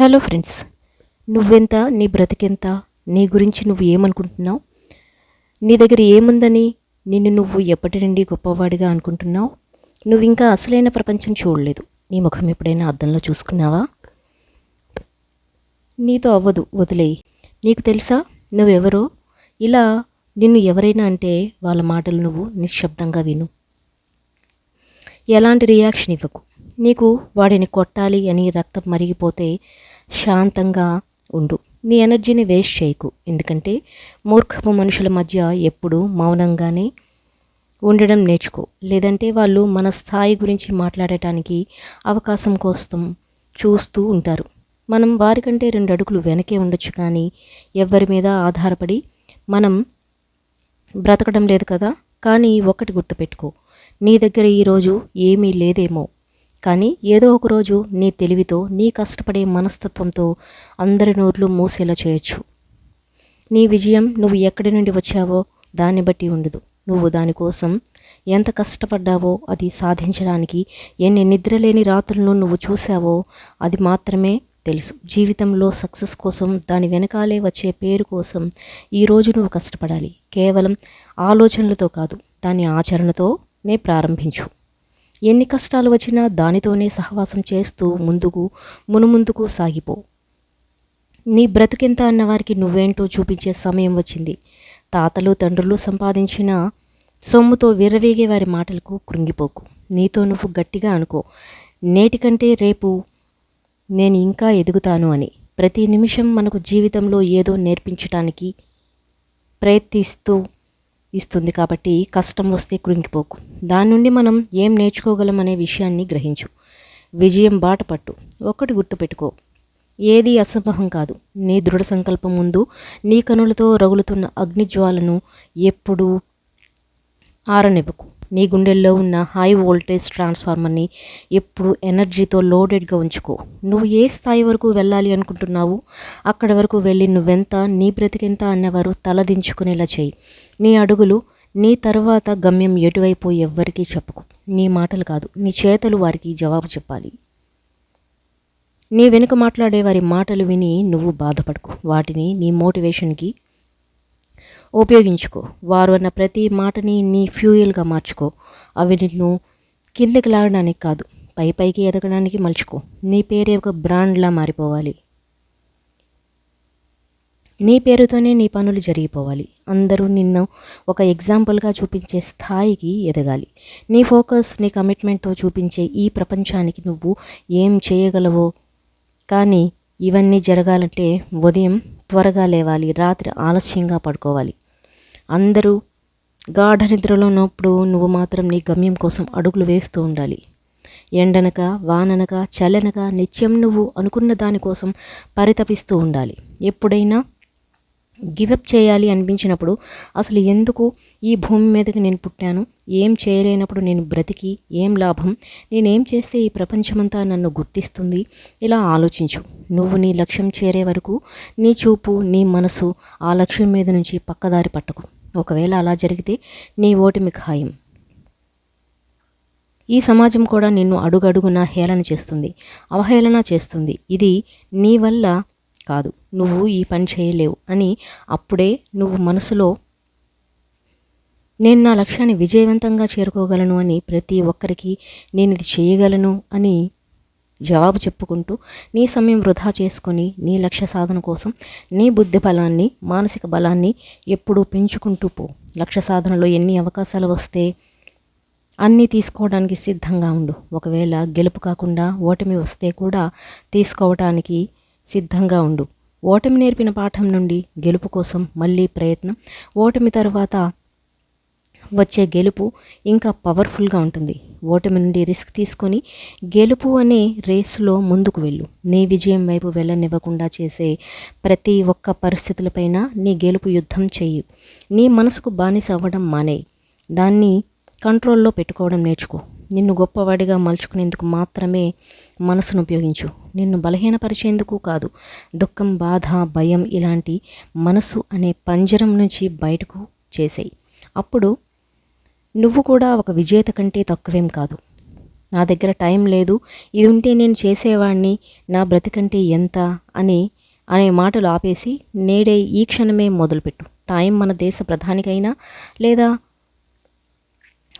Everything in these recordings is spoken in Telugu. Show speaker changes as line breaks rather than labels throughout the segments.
హలో ఫ్రెండ్స్ నువ్వెంత నీ బ్రతికెంత నీ గురించి నువ్వు ఏమనుకుంటున్నావు? నీ దగ్గర ఏముందని నిన్ను నువ్వు ఎప్పటి నుండి గొప్పవాడిగా అనుకుంటున్నావు? నువ్వు ఇంకా అసలైన ప్రపంచం చూడలేదు. నీ ముఖం ఎప్పుడైనా అద్దంలో చూసుకున్నావా? నీతో అవ్వదు వదిలేయి నీకు తెలుసా నువ్వెవరో? ఇలా నిన్ను ఎవరైనా అంటే వాళ్ళ మాటలు నువ్వు నిశ్శబ్దంగా విను. ఎలాంటి రియాక్షన్ ఇవ్వకు. నీకు వాడిని కొట్టాలి అని రక్తం మరిగిపోతే శాంతంగా ఉండు. నీ ఎనర్జీని వేస్ట్ చేయకు. ఎందుకంటే మూర్ఖపు మనుషుల మధ్య ఎప్పుడూ మౌనంగానే ఉండడం నేర్చుకో. లేదంటే వాళ్ళు మన స్థాయి గురించి మాట్లాడటానికి అవకాశం కోసం చూస్తూ ఉంటారు. మనం వారికంటే రెండు అడుగులు వెనకే ఉండొచ్చు కానీ ఎవరి మీద ఆధారపడి మనం బ్రతకడం లేదు కదా? కానీ ఒకటి గుర్తుపెట్టుకో. నీ దగ్గర ఈరోజు ఏమీ లేదేమో. కానీ ఏదో ఒక రోజు నీ తెలివితో నీ కష్టపడే మనస్తత్వంతో అందరి నోర్లు మూసేలా చేయొచ్చు. నీ విజయం నువ్వు ఎక్కడి నుండి వచ్చావో దాన్ని బట్టి ఉండదు. నువ్వు దానికోసం ఎంత కష్టపడ్డావో అది సాధించడానికి ఎన్ని నిద్రలేని రాత్రులను నువ్వు చూసావో అది మాత్రమే తెలుసు. జీవితంలో సక్సెస్ కోసం దాని వెనకాలే వచ్చే పేరు కోసం ఈరోజు నువ్వు కష్టపడాలి. కేవలం ఆలోచనలతో కాదు దాని ఆచరణతోనే ప్రారంభించు. ఎన్ని కష్టాలు వచ్చినా దానితోనే సహవాసం చేస్తూ ముందుకు మునుముందుకు సాగిపో. నీ బ్రతుకెంత అన్నవారికి నువ్వేంటో చూపించే సమయం వచ్చింది. తాతలు తండ్రులు సంపాదించిన సొమ్ముతో విర్రవేగే వారి మాటలకు కృంగిపోకు. నీతో నువ్వు గట్టిగా అనుకో. నేటికంటే రేపు నేను ఇంకా ఎదుగుతాను అని. ప్రతి నిమిషం మనకు జీవితంలో ఏదో నేర్పించటానికి ప్రయత్నిస్తూ ఇస్తుంది కాబట్టి కష్టం వస్తే కృంగిపోకు. దాని నుండి మనం ఏం నేర్చుకోగలం అనే విషయాన్ని గ్రహించు. విజయం బాట పట్టు. ఒక్కటి గుర్తుపెట్టుకో. ఏది అసంభవం కాదు. నీ దృఢ సంకల్పం ముందు నీ కనులతో రగులుతున్న అగ్నిజ్వాలను ఎప్పుడూ ఆరనివ్వకు. నీ గుండెల్లో ఉన్న హై వోల్టేజ్ ట్రాన్స్ఫార్మర్ని ఎప్పుడు ఎనర్జీతో లోడెడ్గా ఉంచుకో. నువ్వు ఏ స్థాయి వరకు వెళ్ళాలి అనుకుంటున్నావు అక్కడి వరకు వెళ్ళి నువ్వెంత నీ బ్రతికెంత అన్నవారు తలదించుకునేలా చేయి. నీ అడుగులు నీ తర్వాత గమ్యం ఎటువైపు ఎవ్వరికీ చెప్పకు. నీ మాటలు కాదు నీ చేతలు వారికి జవాబు చెప్పాలి. నీ వెనుక మాట్లాడే వారి మాటలు విని నువ్వు బాధపడకు. వాటిని నీ మోటివేషన్కి ఉపయోగించుకో. వారు అన్న ప్రతి మాటని నీ ఫ్యూయల్గా మార్చుకో. అవి నిన్ను కిందకి లాగడానికి కాదు పై పైకి ఎదగడానికి మలుచుకో. నీ పేరే ఒక బ్రాండ్లా మారిపోవాలి. నీ పేరుతోనే నీ పనులు జరిగిపోవాలి. అందరూ నిన్ను ఒక ఎగ్జాంపుల్గా చూపించే స్థాయికి ఎదగాలి. నీ ఫోకస్ నీ కమిట్మెంట్తో చూపించే ఈ ప్రపంచానికి నువ్వు ఏం చేయగలవో. కానీ ఇవన్నీ జరగాలంటే ఉదయం త్వరగా లేవాలి రాత్రి ఆలస్యంగా పడుకోవాలి. అందరూ గాఢ నిద్రలో ఉన్నప్పుడు నువ్వు మాత్రం నీ గమ్యం కోసం అడుగులు వేస్తూ ఉండాలి. ఎండనక వాననక చల్లనక నిత్యం నువ్వు అనుకున్న దానికోసం పరితపిస్తూ ఉండాలి. ఎప్పుడైనా గివప్ చేయాలి అనిపించినప్పుడు అసలు ఎందుకు ఈ భూమి మీదకి నేను పుట్టాను? ఏం చేయలేనప్పుడు నేను బ్రతికి ఏం లాభం? నేనేం చేస్తే ఈ ప్రపంచమంతా నన్ను గుర్తిస్తుంది? ఇలా ఆలోచించు. నువ్వు నీ లక్ష్యం చేరే వరకు నీ చూపు నీ మనసు ఆ లక్ష్యం మీద నుంచి పక్కదారి పట్టకు. ఒకవేళ అలా జరిగితే నీ ఓటమి ఖాయం. ఈ సమాజం కూడా నిన్ను అడుగడుగున హేళన చేస్తుంది అవహేళన చేస్తుంది. ఇది నీ వల్ల కాదు. నువ్వు ఈ పని చేయలేవు అని అప్పుడే నువ్వు మనసులో నేను నా లక్ష్యాన్ని విజయవంతంగా చేరుకోగలను అని ప్రతి ఒక్కరికి నేను ఇది చేయగలను అని జవాబు చెప్పుకుంటూ నీ సమయం వృధా చేసుకొని నీ లక్ష్య సాధన కోసం నీ బుద్ధి బలాన్ని మానసిక బలాన్ని ఎప్పుడూ పెంచుకుంటూ పో. లక్ష్య సాధనలో ఎన్ని అవకాశాలు వస్తే అన్నీ తీసుకోవడానికి సిద్ధంగా ఉండు. ఒకవేళ గెలుపు కాకుండా ఓటమి వస్తే కూడా తీసుకోవటానికి సిద్ధంగా ఉండు. ఓటమి నేర్పిన పాఠం నుండి గెలుపు కోసం మళ్ళీ ప్రయత్నం. ఓటమి తర్వాత వచ్చే గెలుపు ఇంకా పవర్ఫుల్గా ఉంటుంది. ఓటమి నుండి రిస్క్ తీసుకొని గెలుపు అనే రేసులో ముందుకు వెళ్ళు. నీ విజయం వైపు వెళ్ళనివ్వకుండా చేసే ప్రతి ఒక్క పరిస్థితులపైన నీ గెలుపు యుద్ధం చెయ్యి నీ మనసుకు బానిస అవ్వడం మానేయి దాన్ని కంట్రోల్లో పెట్టుకోవడం నేర్చుకో. నిన్ను గొప్పవాడిగా మలుచుకునేందుకు మాత్రమే మనసును ఉపయోగించు. నిన్ను బలహీనపరిచేందుకు కాదు. దుఃఖం బాధ భయం ఇలాంటి మనసు అనే పంజరం నుంచి బయటకు చేసేయి. అప్పుడు నువ్వు కూడా ఒక విజేత కంటే తక్కువేం కాదు. నా దగ్గర టైం లేదు ఇది ఉంటే నేను చేసేవాణ్ణి నా బ్రతికంటే ఎంత అని అనే మాటలు ఆపేసి నేడే ఈ క్షణమే మొదలుపెట్టు. టైం మన దేశ ప్రధానికైనా లేదా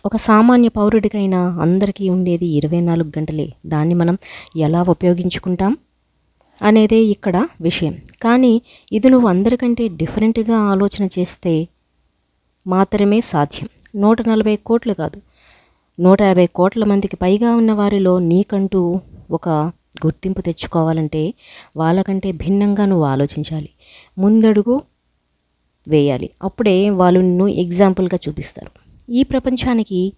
ఒక సామాన్య పౌరుడికైనా అందరికీ ఉండేది ఇరవై నాలుగు గంటలే. దాన్ని మనం ఎలా ఉపయోగించుకుంటాం అనేదే ఇక్కడ విషయం. కానీ ఇది నువ్వు అందరికంటే డిఫరెంట్గా ఆలోచన చేస్తే మాత్రమే సాధ్యం. నూట నలభై కోట్లు కాదు. నూట యాభై కోట్ల మందికి పైగా ఉన్న వారిలో నీకంటూ ఒక గుర్తింపు తెచ్చుకోవాలంటే వాళ్ళకంటే భిన్నంగా నువ్వు ఆలోచించాలి. ముందడుగు వేయాలి. అప్పుడే వాళ్ళు నిన్ను ఎగ్జాంపుల్గా చూపిస్తారు. ఈ ప్రపంచానికి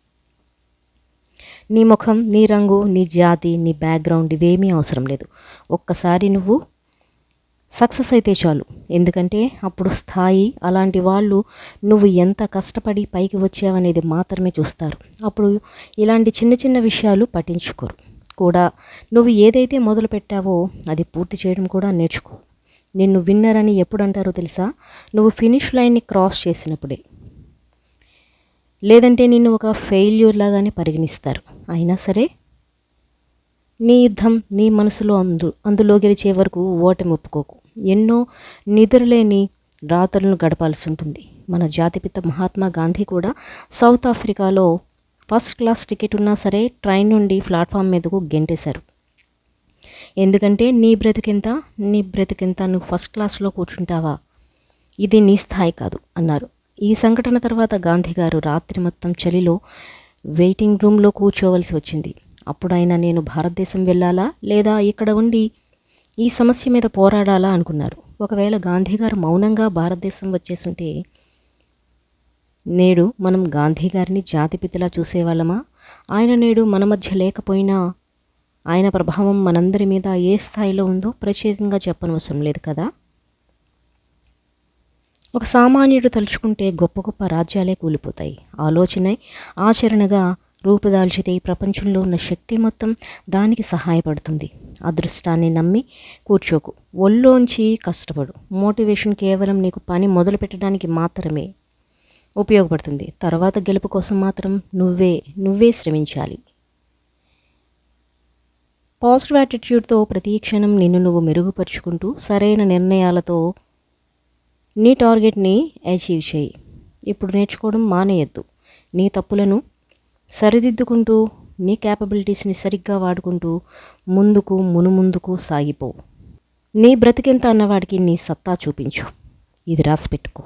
నీ ముఖం నీ రంగు నీ జాతి నీ బ్యాక్గ్రౌండ్ ఇవేమీ అవసరం లేదు. ఒక్కసారి నువ్వు సక్సెస్ అయితే చాలు. ఎందుకంటే అప్పుడు స్థాయి అలాంటి వాళ్ళు నువ్వు ఎంత కష్టపడి పైకి వచ్చావనేది మాత్రమే చూస్తారు. అప్పుడు ఇలాంటి చిన్న చిన్న విషయాలు పట్టించుకోరు. కూడా నువ్వు ఏదైతే మొదలు పెట్టావో అది పూర్తి చేయడం కూడా నేర్చుకో. నిన్ను విన్నర్ అని ఎప్పుడు అంటారో తెలుసా? నువ్వు ఫినిష్ లైన్ని క్రాస్ చేసినప్పుడే. లేదంటే నిన్ను ఒక ఫెయిల్యూర్ లాగానే పరిగణిస్తారు. అయినా సరే నీ యుద్ధం నీ మనసులో అందు అందులో గెలిచే వరకు ఓటమి ఒప్పుకోకు. ఎన్నో నిద్రలేని రాత్రులను గడపాల్సి ఉంటుంది. మన జాతిపిత మహాత్మా గాంధీ కూడా సౌత్ ఆఫ్రికాలో ఫస్ట్ క్లాస్ టికెట్ ఉన్నా సరే ట్రైన్ నుండి ప్లాట్ఫామ్ మీదకు గెంటేశారు. ఎందుకంటే నీ బ్రతికింత నీ బ్రతికింత నువ్వు ఫస్ట్ క్లాస్లో కూర్చుంటావా? ఇది నీ స్థాయి కాదు అన్నారు. ఈ సంఘటన తర్వాత గాంధీ గారు రాత్రి మొత్తం చలిలో వెయిటింగ్ రూమ్లో కూర్చోవలసి వచ్చింది. అప్పుడైనా నేను భారతదేశం వెళ్ళాలా? లేదా ఇక్కడ ఉండి ఈ సమస్య మీద పోరాడాలా అనుకున్నారు. ఒకవేళ గాంధీ గారు మౌనంగా భారతదేశం వచ్చేసుంటే నేడు మనం గాంధీ గారిని జాతిపితలా చూసేవాళ్ళమా? ఆయన నేడు మన మధ్య లేకపోయినా ఆయన ప్రభావం మనందరి మీద ఏ స్థాయిలో ఉందో ప్రత్యేకంగా చెప్పనవసరం లేదు కదా? ఒక సామాన్యుడు తలుచుకుంటే గొప్ప గొప్ప రాజ్యాలే కూలిపోతాయి. ఆలోచన ఆచరణగా రూపుదాల్చితే ఈ ప్రపంచంలో ఉన్న శక్తి మొత్తం దానికి సహాయపడుతుంది. అదృష్టాన్ని నమ్మి కూర్చోకు. ఒళ్ళోంచి కష్టపడు. మోటివేషన్ కేవలం నీకు పని మొదలు పెట్టడానికి మాత్రమే ఉపయోగపడుతుంది. తర్వాత గెలుపు కోసం మాత్రం నువ్వే నువ్వే శ్రమించాలి. పాజిటివ్ యాటిట్యూడ్తో ప్రతి క్షణం నిన్ను నువ్వు మెరుగుపరుచుకుంటూ సరైన నిర్ణయాలతో నీ టార్గెట్ని అచీవ్ చేయి. ఇప్పుడు నేర్చుకోవడం మానేయద్దు. నీ తప్పులను సరిదిద్దుకుంటూ నీ క్యాపబిలిటీస్ని సరిగ్గా వాడుకుంటూ ముందుకు మునుముందుకు సాగిపోవు నీ బ్రతికెంత అన్నవాడికి నీ సత్తా చూపించు. ఇది రాసి పెట్టుకో.